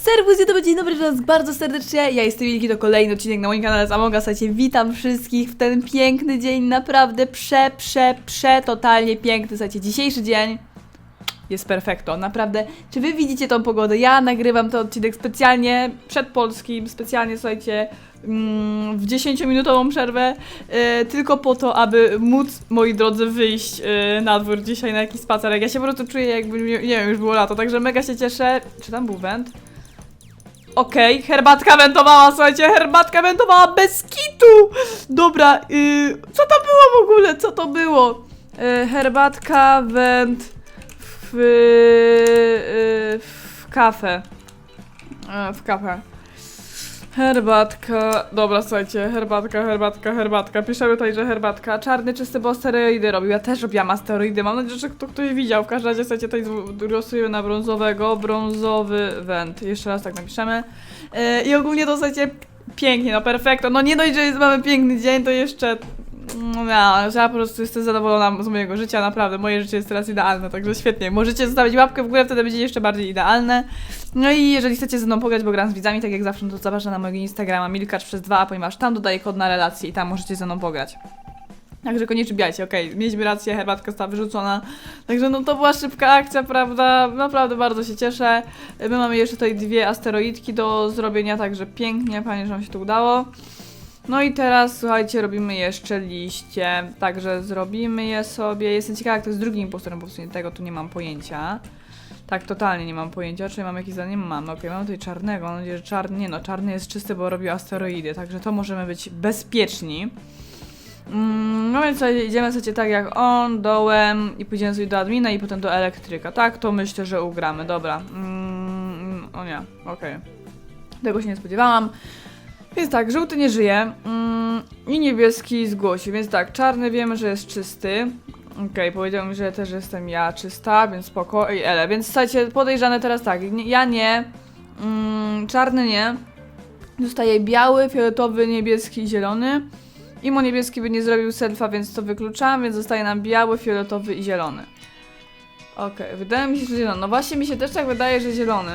Serwus, YouTube, dzień dobry was bardzo serdecznie. Ja jestem Wilki, to kolejny odcinek na moim kanale z Amoga. Słuchajcie, witam wszystkich w ten piękny dzień, naprawdę prze, prze, prze, totalnie piękny. Słuchajcie, dzisiejszy dzień jest perfekto, naprawdę. Czy wy widzicie tą pogodę? Ja nagrywam ten odcinek specjalnie przed polskim, specjalnie, słuchajcie, mm, w 10-minutową przerwę, e, tylko po to, aby móc, moi drodzy, wyjść e, na dwór dzisiaj na jakiś spacerek. Ja się po prostu czuję, jakby, nie nie wiem, już było lato, także mega się cieszę. Czy tam był węd? Okej, herbatka wentowała, słuchajcie, herbatka wentowała bez kitu! Dobra, y, co to było w ogóle? Co to było? Y, herbatka went w, y, w kafe. E, w kafe. Herbatka. Dobra, słuchajcie, herbatka, herbatka, herbatka. Piszemy tutaj, że herbatka. Czarny, czysty, bo steroidy robił. Ja też robiłam asteroidy. Mam nadzieję, że to ktoś widział. W każdym razie, słuchajcie, tutaj losujemy na brązowego. Brązowy węd. Jeszcze raz tak napiszemy. E, I ogólnie to, słuchajcie, pięknie, no perfekto. No nie dość, że jest, mamy piękny dzień, to jeszcze... No, ja, po prostu jestem zadowolona z mojego życia, naprawdę. Moje życie jest teraz idealne, także świetnie. Możecie zostawić łapkę w górę, wtedy będzie jeszcze bardziej idealne. No i jeżeli chcecie ze mną pograć, bo gram z widzami, tak jak zawsze, no to zapraszam na mojego Instagrama milkacz przez dwa, ponieważ tam dodaję kod na relację i tam możecie ze mną pograć. Także koniecznie bijajcie, okej, mieliśmy rację, herbatka została wyrzucona. Także no to była szybka akcja, prawda? Naprawdę bardzo się cieszę. My mamy jeszcze tutaj dwie asteroidki do zrobienia, także pięknie, fajnie, że wam się to udało. No i teraz, słuchajcie, robimy jeszcze liście. Także zrobimy je sobie. Jestem ciekawa, jak to jest z drugim impostorem, bo w sumie tego tu nie mam pojęcia. Tak, totalnie nie mam pojęcia. Czy mam jakieś zadanie? Mam. Okej, mamy tutaj czarnego. Mam nadzieję, że czarny. Nie no, czarny jest czysty, bo robił asteroidy, także to możemy być bezpieczni. Mm, no więc sobie idziemy sobie tak jak on, dołem i pójdziemy sobie do admina i potem do elektryka. Tak, to myślę, że ugramy. Dobra. Mm, o nie, okej. Tego się nie spodziewałam. Więc tak, żółty nie żyje mm, i niebieski zgłosi. Więc tak, czarny wiemy, że jest czysty. Okej, powiedział mi, że też jestem ja czysta, więc spoko. I ele, więc słuchajcie, podejrzane teraz tak. Ja nie, mm, czarny nie. Zostaje biały, fioletowy, niebieski i zielony. Imo niebieski by nie zrobił selfa, więc to wykluczam, więc zostaje nam biały, fioletowy i zielony. Okej, wydaje mi się, że zielony. No właśnie mi się też tak wydaje, że zielony.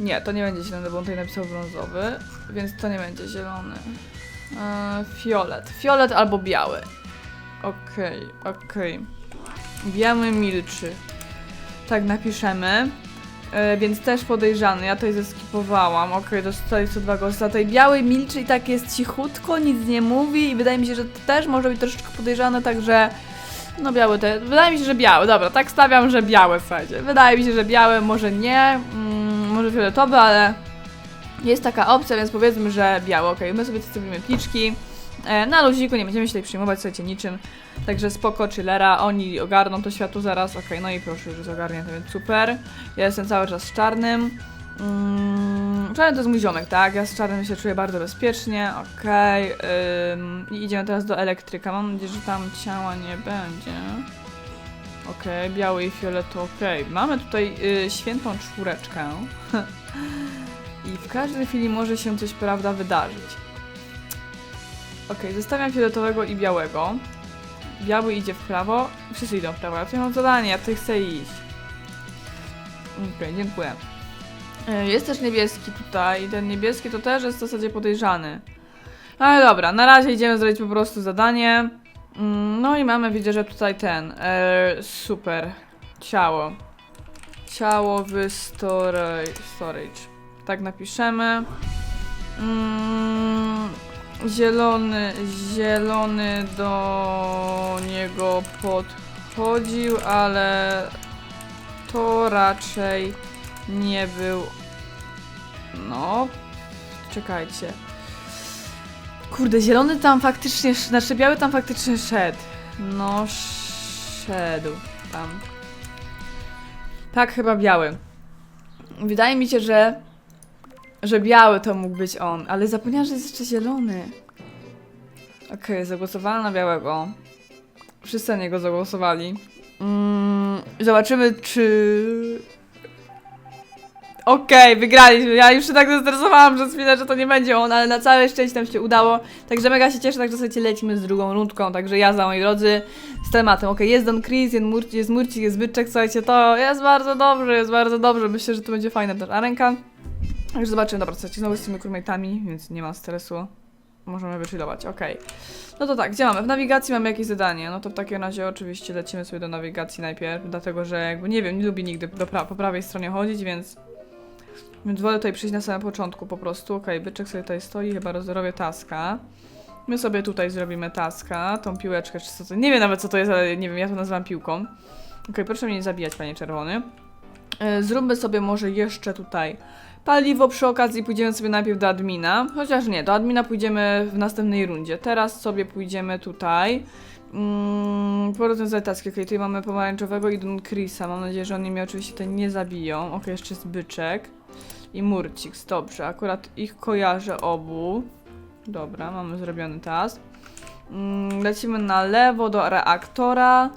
Nie, to nie będzie zielony, bo on tutaj napisał brązowy, więc to nie będzie zielony. Eee, fiolet. Fiolet albo biały. Okej, okej. Biały milczy. Tak napiszemy. E, więc też podejrzany. Ja tutaj zeskipowałam. Okej, co dwa głosy. A tutaj biały milczy i tak jest cichutko, nic nie mówi i wydaje mi się, że to też może być troszeczkę podejrzane, także... No biały te... Wydaje mi się, że biały. Dobra, tak stawiam, że biały, słuchajcie. Wydaje mi się, że biały, może nie. Mm, może fioletowy, ale... Jest taka opcja, więc powiedzmy, że biały. Okej, my sobie zrobimy pliczki. E, na luziku nie będziemy się tutaj przyjmować, słuchajcie, niczym. Także spoko, chillera, oni ogarną to światło zaraz. Okej, no i proszę, już jest ogarnięte, więc super. Ja jestem cały czas z czarnym. Mm, czarny to jest mój ziomek, tak? Ja z czarnym się czuję bardzo bezpiecznie, okej. I idziemy teraz do elektryka. Mam nadzieję, że tam ciała nie będzie. Okej, biały i fioletowy, okej. Mamy tutaj y, świętą czwóreczkę. I w każdej chwili może się coś, prawda, wydarzyć. Okej, zostawiam fioletowego i białego. Biały idzie w prawo. Wszyscy idą w prawo. Ja tutaj mam zadanie, ja tutaj chcę iść. Okej, dziękuję. E, Jest też niebieski tutaj. Ten niebieski to też jest w zasadzie podejrzany. Ale dobra, na razie idziemy zrobić po prostu zadanie. Mm, No i mamy, widzę, że tutaj ten. E, super. Ciało. Ciało w storage. Tak napiszemy. Mm, zielony, zielony do niego podchodził, ale to raczej nie był. No, czekajcie. Kurde, zielony tam faktycznie, znaczy biały tam faktycznie szedł. No, szedł tam. Tak, chyba biały. Wydaje mi się, że że biały to mógł być on, ale zapomniałam, że jest jeszcze zielony. Okej, zagłosowałam na białego. Wszyscy na niego zagłosowali. Mm, zobaczymy, czy... Okej, wygraliśmy. Ja już się tak zestresowałam przez chwilę, że to nie będzie on, ale na całe szczęście nam się udało. Także mega się cieszę, także słuchajcie, lecimy z drugą rundką. Także jazda, moi drodzy, z tematem. Okej, jest Don Chris, jest Murcik, jest Murcik, jest Byczek, słuchajcie, to jest bardzo dobrze, jest bardzo dobrze. Myślę, że to będzie fajna też arenka. Już zobaczymy, dobra, słuchajcie, znowu z tymi crewmate'ami, więc nie ma stresu. Możemy wychillować, okej. No to tak, gdzie mamy? W nawigacji mamy jakieś zadanie. No to w takim razie oczywiście lecimy sobie do nawigacji najpierw, dlatego że jakby nie wiem, nie lubię nigdy do pra po prawej stronie chodzić, więc... Więc wolę tutaj przyjść na samym początku po prostu. Okej, byczek sobie tutaj stoi, chyba rozdrowie taska. My sobie tutaj zrobimy taska, tą piłeczkę czy co to... Nie wiem nawet co to jest, ale nie wiem, ja to nazywam piłką. Okej, proszę mnie nie zabijać, panie czerwony. E, Zróbmy sobie może jeszcze tutaj paliwo przy okazji pójdziemy sobie najpierw do admina, chociaż nie, do admina pójdziemy w następnej rundzie. Teraz sobie pójdziemy tutaj. Mm, porozwiązać taski. Okej, tutaj mamy pomarańczowego i Dun Chrisa. Mam nadzieję, że oni mnie oczywiście tutaj nie zabiją. Okej, jeszcze jest byczek i Murcix. Dobrze, akurat ich kojarzę obu. Dobra, mamy zrobiony task. Mm, lecimy na lewo do reaktora.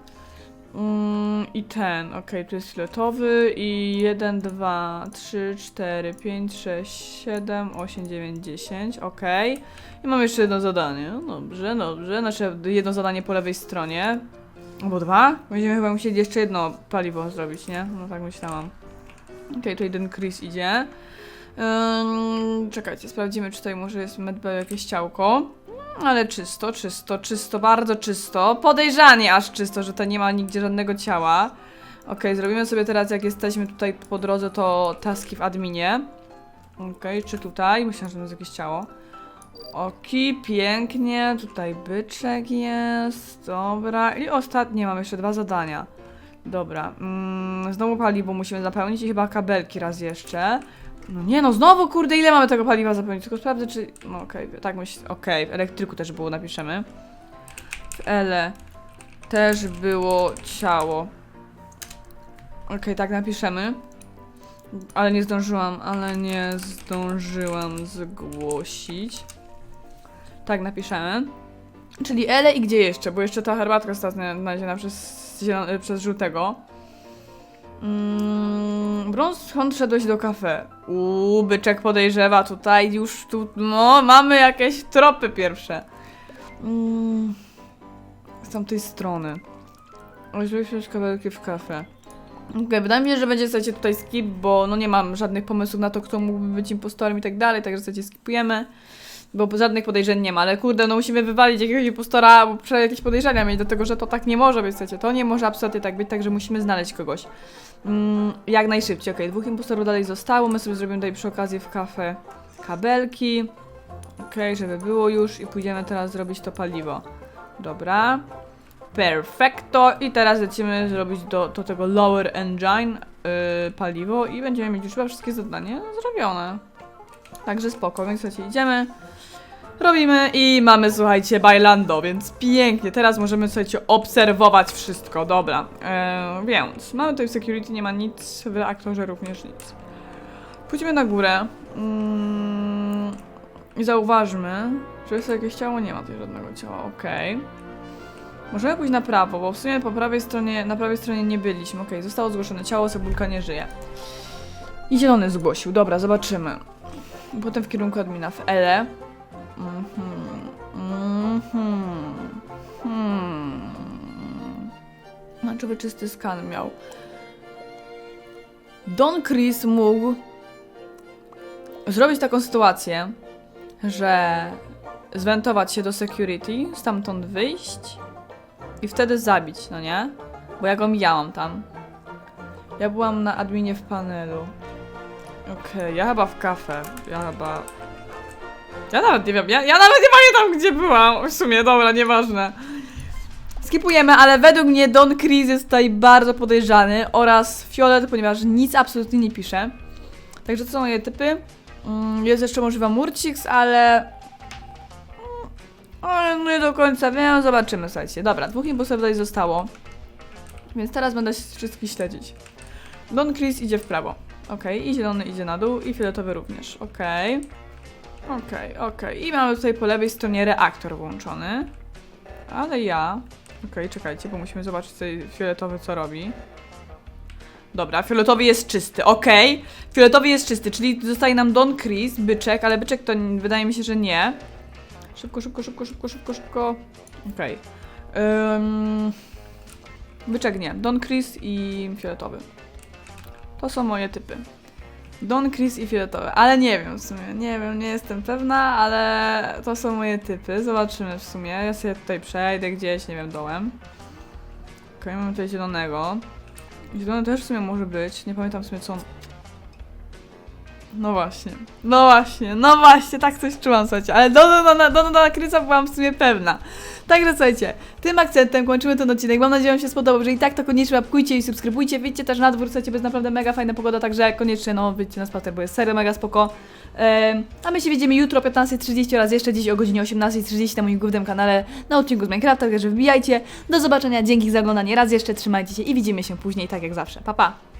Mm, I ten, okej, tu jest fioletowy i 1, 2, 3, 4, 5, 6, 7, 8, 9, 10, okej. I mam jeszcze jedno zadanie, dobrze, dobrze, znaczy jedno zadanie po lewej stronie. Albo dwa? Będziemy chyba musieli jeszcze jedno paliwo zrobić, nie? No tak myślałam. Okej, tutaj ten Chris idzie. Ym, czekajcie, sprawdzimy, czy tutaj może jest medbay jakieś ciałko. Ale czysto, czysto, czysto, bardzo czysto. Podejrzanie aż czysto, że to nie ma nigdzie żadnego ciała. Okej, zrobimy sobie teraz, jak jesteśmy tutaj po drodze, to taski w adminie. Okej, czy tutaj? Myślałam, że to jest jakieś ciało. Oki, pięknie. Tutaj byczek jest. Dobra. I ostatnie, mam jeszcze dwa zadania. Dobra. Mm, znowu paliwo musimy zapełnić i chyba kabelki raz jeszcze. No nie no, znowu kurde, ile mamy tego paliwa zapełnić? Tylko sprawdzę, czy... No okej, tak myślę, okej, w elektryku też było, napiszemy. W ele też było ciało. Okej, tak napiszemy. Ale nie zdążyłam, ale nie zdążyłam zgłosić. Tak napiszemy. Czyli ele i gdzie jeszcze? Bo jeszcze ta herbatka została znaleziona przez, przez żółtego. Mm, brąz, skąd szedłeś do kafe? Uuu, byczek podejrzewa tutaj już tu, no, mamy jakieś tropy pierwsze. Mm, z tamtej strony. Weźmiesz kawałki w kafe. Okej, wydaje mi się, że będzie słuchajcie tutaj skip, bo no nie mam żadnych pomysłów na to, kto mógłby być impostorem i tak dalej, także słuchajcie skipujemy. Bo żadnych podejrzeń nie ma, ale kurde, no musimy wywalić jakiegoś impostora, albo przynajmniej jakieś podejrzenia mieć, dlatego że to tak nie może być, słuchajcie, to nie może absolutnie tak być, także musimy znaleźć kogoś. Mm, jak najszybciej, okej, dwóch impostorów dalej zostało, my sobie zrobimy tutaj przy okazji w kafe kabelki. Okej, żeby było już i pójdziemy teraz zrobić to paliwo. Dobra. Perfecto. I teraz lecimy zrobić do, do tego lower engine yy, paliwo i będziemy mieć już chyba wszystkie zadania zrobione. Także spoko, więc słuchajcie, idziemy. Robimy i mamy, słuchajcie, bailando, więc pięknie. Teraz możemy, słuchajcie, obserwować wszystko. Dobra, e, więc mamy tutaj w security, nie ma nic, w reaktorze również nic. Pójdźmy na górę mm, i zauważmy, że jest jakieś ciało. Nie ma tutaj żadnego ciała, okej. Możemy pójść na prawo, bo w sumie po prawej stronie, na prawej stronie nie byliśmy. Okej, zostało zgłoszone ciało, Cebulka nie żyje. I zielony zgłosił, dobra, zobaczymy. Potem w kierunku admina w Ele. Mhm. Mhm. Znaczy czysty skan miał. Don Chris mógł zrobić taką sytuację, że zwentować się do security, stamtąd wyjść i wtedy zabić, no nie? Bo ja go mijałam tam. Ja byłam na adminie w panelu. Okej, ja chyba w kafe. Ja chyba ja nawet nie wiem, ja, ja nawet nie pamiętam gdzie byłam. W sumie, dobra, nieważne. Skipujemy, ale według mnie Don Chris jest tutaj bardzo podejrzany oraz Fiolet, ponieważ nic absolutnie nie pisze. Także to są moje typy. Mm, Jest jeszcze możliwa Murcix, ale... mm, Ale nie do końca wiem, zobaczymy, słuchajcie. Dobra, dwóch impulsów tutaj zostało. Więc teraz będę wszystkich śledzić. Don Chris idzie w prawo. Okej, i zielony idzie na dół, i fioletowy również. Okej. Okej, okej. I mamy tutaj po lewej stronie reaktor włączony. Ale ja... Okej, czekajcie, bo musimy zobaczyć tutaj fioletowy co robi. Dobra, fioletowy jest czysty, okej. Fioletowy jest czysty, czyli zostaje nam Don Chris, byczek, ale byczek to wydaje mi się, że nie. Szybko, szybko, szybko, szybko, szybko, szybko. Okej. Byczek nie. Don Chris i fioletowy. To są moje typy. Don, Chris i fioletowy, ale nie wiem w sumie, nie wiem, nie jestem pewna, ale to są moje typy, zobaczymy w sumie, ja sobie tutaj przejdę gdzieś, nie wiem, dołem. Okej, mamy tutaj zielonego. Zielony też w sumie może być, nie pamiętam w sumie co on... No właśnie, no właśnie, no właśnie, tak coś czułam, słuchajcie, ale do, do, do, do, do, do Chrisa byłam w sumie pewna. Także słuchajcie, tym akcentem kończymy ten odcinek. Mam nadzieję, że się spodobał. Jeżeli tak, to koniecznie łapkujcie i subskrybujcie. Wyjdźcie też na dwór, słuchajcie, bo jest naprawdę mega fajna pogoda, także koniecznie no, wyjdźcie na spacer, bo jest serio mega spoko. Em, a my się widzimy jutro o 15.30 oraz jeszcze dziś o godzinie 18.30 na moim głównym kanale na odcinku z Minecrafta, także wbijajcie. Do zobaczenia, dzięki za oglądanie. Raz jeszcze trzymajcie się i widzimy się później, tak jak zawsze. Pa, pa!